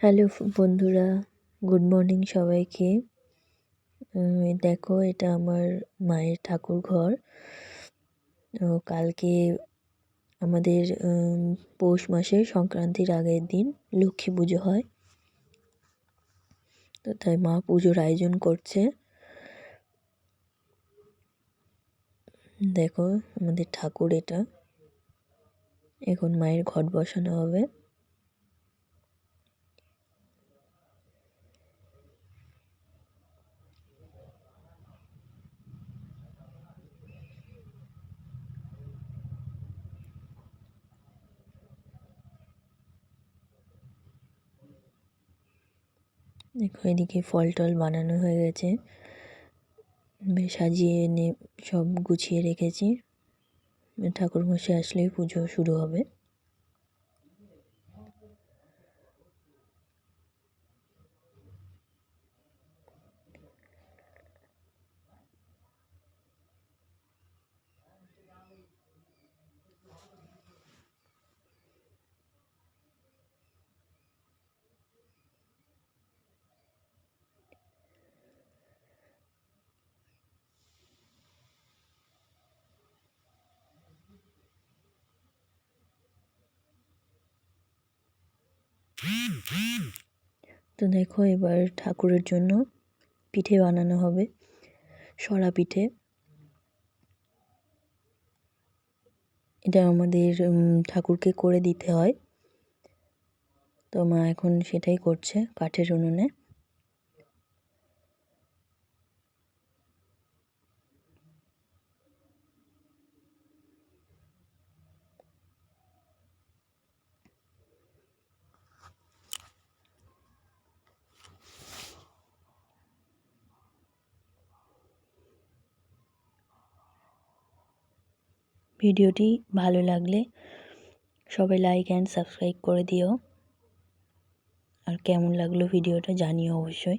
Hello বন্ধুরা, good morning সবাইকে। দেখো, এটা আমার মায়ের ঠাকুর ঘর। কালকে আমাদের পৌষ মাসের সংক্রান্তির আগের দিন লক্ষ্মী পুজো হয়। তো তাই মা পুজোর আয়োজন করছে। দেখো, আমাদের ঠাকুর এটা। এখন মায়ের ঘট বসানো হবে। দেখো এদিকে ফল টল বানানো হয়ে গেছে। সাজিয়ে এনে সব গুছিয়ে রেখেছি। ঠাকুর মশাই আসলেই পুজো শুরু হবে। তো দেখো এবার ঠাকুরের জন্য পিঠে বানানো হবে, সরা পিঠে। এটা আমাদের ঠাকুরকে করে দিতে হয়। তো মা এখন সেটাই করছে কাঠের উনুনে। ভিডিওটি ভালো লাগলে সবাই লাইক অ্যান্ড সাবস্ক্রাইব করে দিও। আর কেমন লাগল ভিডিওটা জানিও অবশ্যই।